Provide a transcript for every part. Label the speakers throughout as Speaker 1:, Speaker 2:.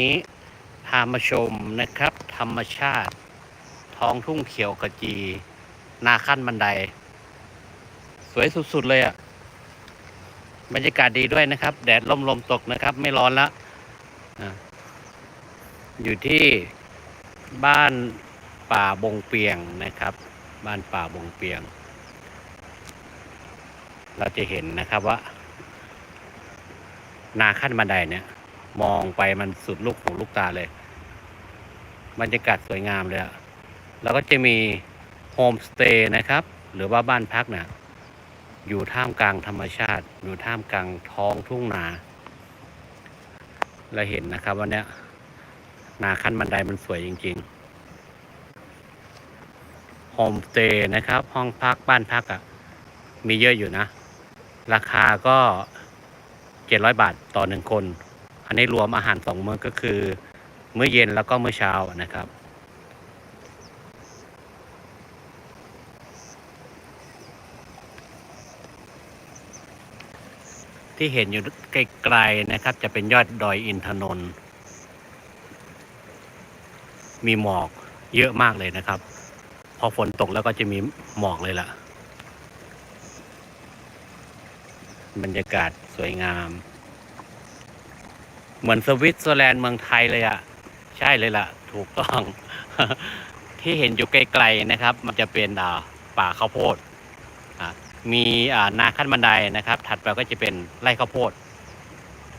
Speaker 1: นี้พามาชมนะครับ ธรรมชาติ ท้องทุ่งเขียวขจี นาขั้นบันได สวยสุดๆเลยอะ่ะบรรยากาศดีด้วยนะครับ แดดลมลมตกนะครับ ไม่ร้อนละอะอยู่ที่บ้านป่าบงเปียงนะครับ บ้านป่าบงเปียง เราจะเห็นนะครับว่า นาขั้นบันไดเนี่ย มองไปมันสุดลูกหูลูกตาเลยบรรยากาศสวยงามเลยอะแล้วก็จะมีโฮมสเตย์นะครับ หรือว่าบ้านพักเนี่ยอยู่ท่ามกลางธรรมชาติ อยู่ท่ามกลางท้องทุ่งนาเราเห็นนะครับว่าเนี้ยนาขั้นบันไดมันสวยจริงๆโฮมสเตย์นะครับ ห้องพักบ้านพักอะ่ะ มีเยอะอยู่นะ ราคาก็700บาทต่อหนึ่งคน อันนี้รวมอาหารสองมื้อก็คือมื้อเย็นแล้วก็มื้อเช้านะครับ ที่เห็นอยู่ไกลๆนะครับ จะเป็นยอดดอยอินทนนท์มีหมอกเยอะมากเลยนะครับ พอฝนตกแล้วก็จะมีหมอกเลยล่ะ บรรยากาศสวยงาม เหมือนสวิตเซอร์แลนด์เมืองไทยเลยอะ่ะ ใช่เลยล่ะ ถูกต้อง ที่เห็นอยู่ไกลๆนะครับ มันจะเป็นป่าข้าวโพดมีนาขั้นบันไดนะครับ ถัดไปก็จะเป็นไร่ข้าวโพด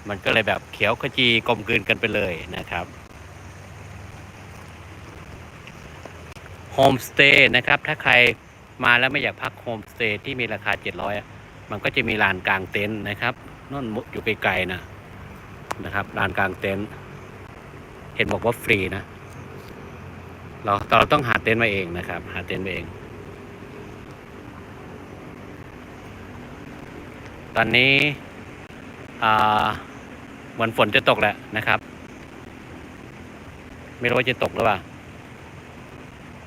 Speaker 1: มันก็เลยแบบเขียวขจีกลมกลืนกันไปเลยนะครับโฮมสเตย์นะครับ ถ้าใครมาแล้วไม่อยากพักโฮมสเตย์ที่มีราคา 700อะมันก็จะมีลานกลางเต็นท์นะครับนั่นอยู่ไกลๆนะ นะครับลานกลางเต็นท์เห็นบอกว่าฟรีนะเราเราต้องหาเต็นท์มาเองนะครับ หาเต็นท์มาเอง ตอนนี้เหมือนฝนจะตกแหละนะครับ ไม่รู้ว่าจะตกหรือเปล่า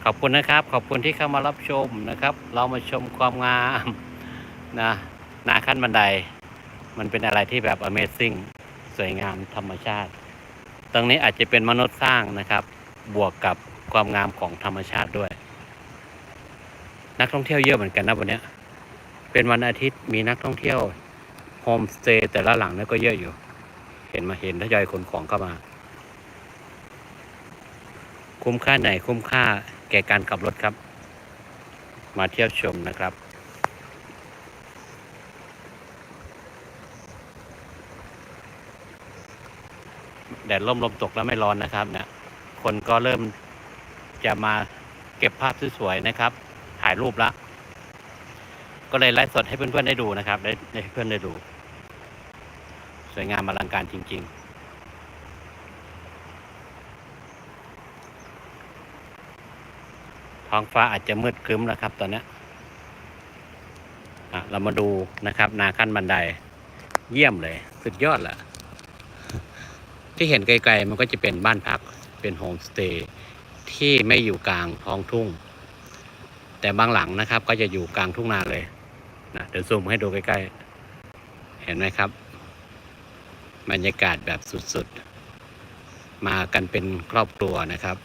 Speaker 1: ขอบคุณนะครับ ขอบคุณที่เข้ามารับชมนะครับ เรามาชมความงามนะนาขั้นบันได มันเป็นอะไรที่แบบ Amazing สวยงามธรรมชาติ ตรงนี้อาจจะเป็นมนุษย์สร้างนะครับ บวกกับความงามของธรรมชาติด้วย นักท่องเที่ยวเยอะเหมือนกันนะวันนี้เป็นวันอาทิตย์มีนักท่องเที่ยวโฮมสเตย์แต่ละหลังนี่ก็เยอะอยู่ เห็นมาเห็นทยอยขนของเข้ามา คุ้มค่าไหนคุ้มค่าแก่การขับรถครับ มาเที่ยวชมนะครับ ดดร่มลมตกแล้วไม่ร้อนนะครับเนี่ยคนก็เริ่มจะมาเก็บภาพสวยๆนะครับ ถ่ายรูปละ ก็เลยไลฟ์สดให้เพื่อนๆได้ดูนะครับ ได้ให้เพื่อนได้ดู สวยงามอลังการจริง ๆท้องฟ้าอาจจะมืดครึ้มแล้วครับ ตอนนี้เรามาดูนะครับ นาขั้นบันได เยี่ยมเลย สุดยอดแหละ ที่เห็นไกลๆมันก็จะเป็นบ้านพักเป็นโฮมสเตย์ที่ไม่อยู่กลางท้องทุ่ง แต่บางหลังนะครับ ก็จะอยู่กลางทุ่งนาเลยนะเดี๋ยวซูมให้ดูใกล้ๆ เห็นไหมครับ บรรยากาศแบบสุดๆ มากันเป็นครอบครัวนะครับ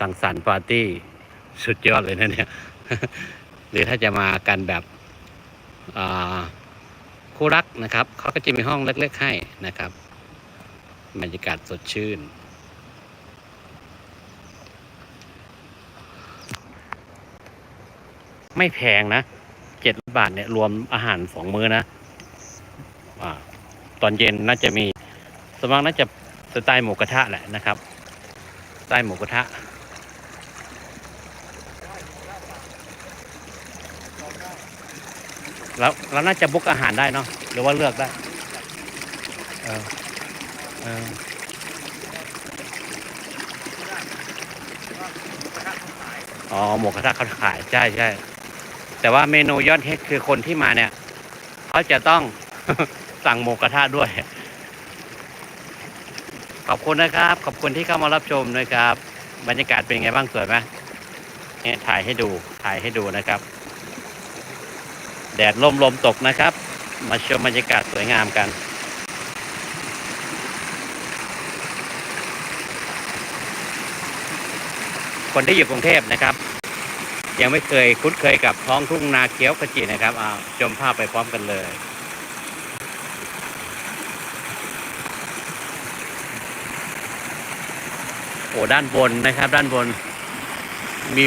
Speaker 1: สังสรรค์ปาร์ตี้สุดยอดเลยนะเนี่ย หรือถ้าจะมากันแบบอ่า คู่รักนะครับเขาก็จะมีห้องเล็กๆให้นะครับบรรยากาศสดชื่น ไม่แพงนะเจ็ดบาทเนี่ยรวมอาหารสองมื้อนะอตอนเย็นน่าจะมีสวนมัครน่าจะสไตล์หมูกระทะแหละนะครับ สไตล์หมูกระทะ แล้วเราน่าจะบุกอาหารได้เนาะหรือว่าเลือกได้เออเอออ๋อหมูกระทะเขาขายใช่ใช่แต่ว่าเมนูยอดฮิตคือคนที่มาเนี่ยเขาจะต้องสั่งหมูกระทะด้วย ขอบคุณนะครับ ขอบคุณที่เข้ามารับชมนะครับ บรรยากาศเป็นไงบ้างสวยไหมเนี่ยถ่ายให้ดูถ่ายให้ดูนะครับ แดดล่มลมตกนะครับ มาชมบรรยากาศสวยงามกันคนที่อยู่กรุงเทพนะครับ ยังไม่เคยคุ้นเคยกับท้องทุ่งนาเขียวขจีนะครับเอาชมภาพไปพร้อมกันเลย โอ้ด้านบนนะครับ ด้านบน มี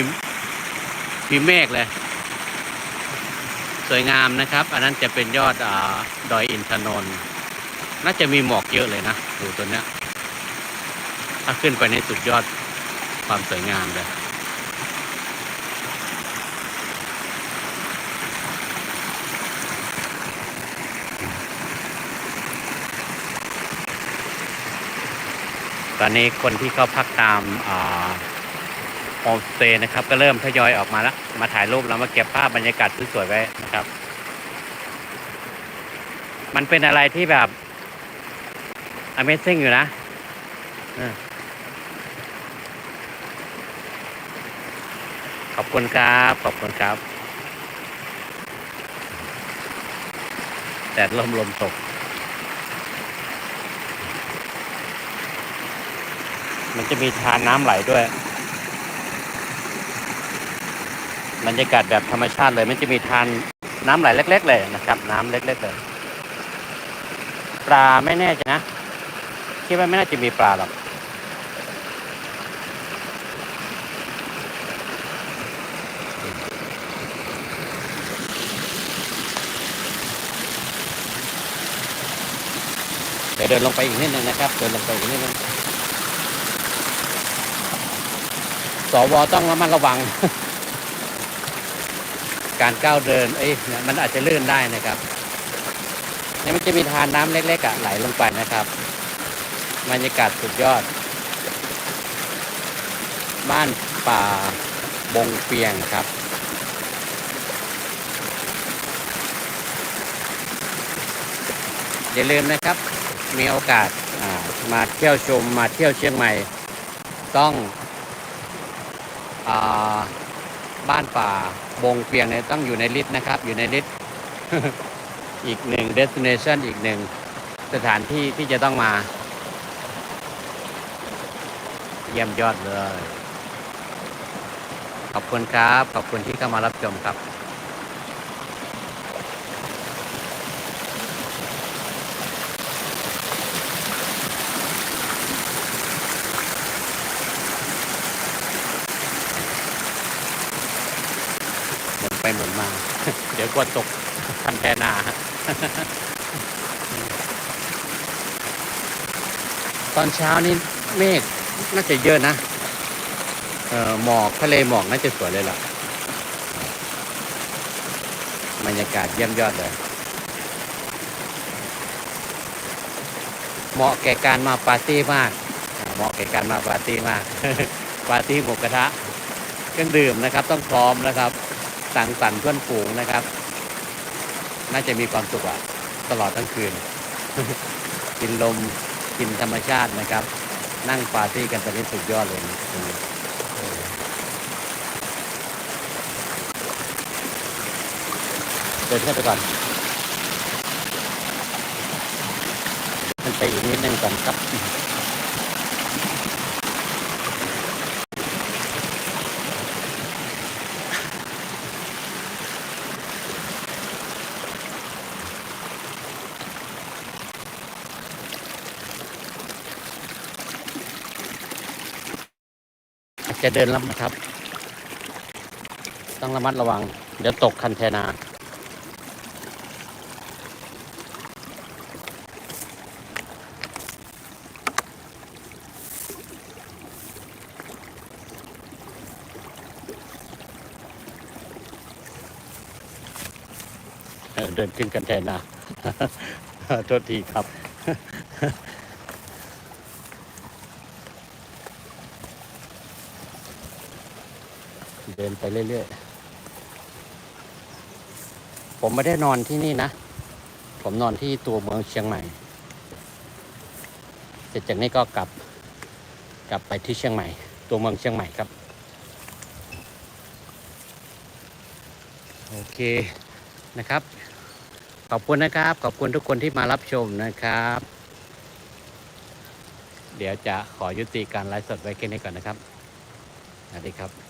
Speaker 1: มีเมฆเลย สวยงามนะครับ อันนั้นจะเป็นยอดอดอยอินทนนท์น่าจะมีหมอกเยอะเลยนะดูตัวเนี้ยถ้าขึ้นไปในสุดยอดความสวยงามเลยตอนนี้คนที่เขาพักตามโฮมสเตย์นะครับ ก็เริ่มทยอยออกมาแล้ว มาถ่ายรูปแล้วมาเก็บภาพบรรยากาศสวยๆไว้นะครับ มันเป็นอะไรที่แบบ Amazing อยู่นะขอบคุณครับ ขอบคุณครับแต่ลมลมตกมันจะมีทานน้ำไหลด้วย บรรยากาศแบบธรรมชาติเลย มันจะมีทานน้ำไหลเล็ก ๆ เลยนะครับ น้ำเล็ก ๆ เลย ปลาไม่แน่ใจนะคิดว่าไม่น่าจะมีปลาหรอกเดี๋ยวเดินลงไปอีกนิดนึงนะครับ เดินลงไปอีกนิดนึงสวต้องระมัดระวัง การก้าวเดินเอ้ยเนี่ยมันอาจจะลื่นได้นะครับเนี่ยมันจะมีทานน้ำเล็กๆอะไหลลงไปนะครับบรรยากาศสุดยอด บ้านป่าบงเปียงครับ อย่าลืมนะครับ มีโอกาสามาเที่ยวชมมาเที่ยวเชียงใหม่ ต้องอ่า บ้านป่าบงเปียงเนี่ยต้องอยู่ในลิสต์นะครับ อยู่ในลิสต์อีกหนึ่ง destination อีกหนึ่งสถานที่ที่จะต้องมา เยี่ยมยอดเลย ขอบคุณครับ ขอบคุณที่เข้ามารับชมครับ หมุนไปหมุนมา เดี๋ยวกลัวตกคันแทนาตอนเช้านี่เมฆน่าจะเยอะนะเออหมอกทะเลหมอกน่าจะสวยเลยล่ะบรรยากาศเยี่ยมยอดเลย เหมาะแก่การมาปาร์ตี้มาก เหมาะแก่การมาปาร์ตี้มาก ปาร์ตี้หมูกระทะ เครื่องดื่มนะครับ ต้องพร้อมนะครับ สังสรรค์เพื่อนฝูงนะครับ น่าจะมีความสุขอะตลอดทั้งคืน กินลมกินธรรมชาตินะครับ นั่งปาร์ตี้กันตอนนี้สุดยอดเลยเดินเข้าไปก่อนมันไปอีกนิดนึงก่อนครับ จะเดินลำครับ ต้องระมัดระวัง เดี๋ยวตกคันเทนาเออเดินขึ้นกันแทนนะ โทษทีครับ เดินไปเรื่อยๆ ผมไม่ได้นอนที่นี่นะ ผมนอนที่ตัวเมืองเชียงใหม่ เสร็จจากนี้ก็กลับ กลับไปที่เชียงใหม่ ตัวเมืองเชียงใหม่ครับ โอเคนะครับ ขอบคุณนะครับ ขอบคุณทุกคนที่มารับชมนะครับ เดี๋ยวจะขอยุติการไลฟ์สดไว้แค่นี้ก่อนนะครับสวัสดีครับ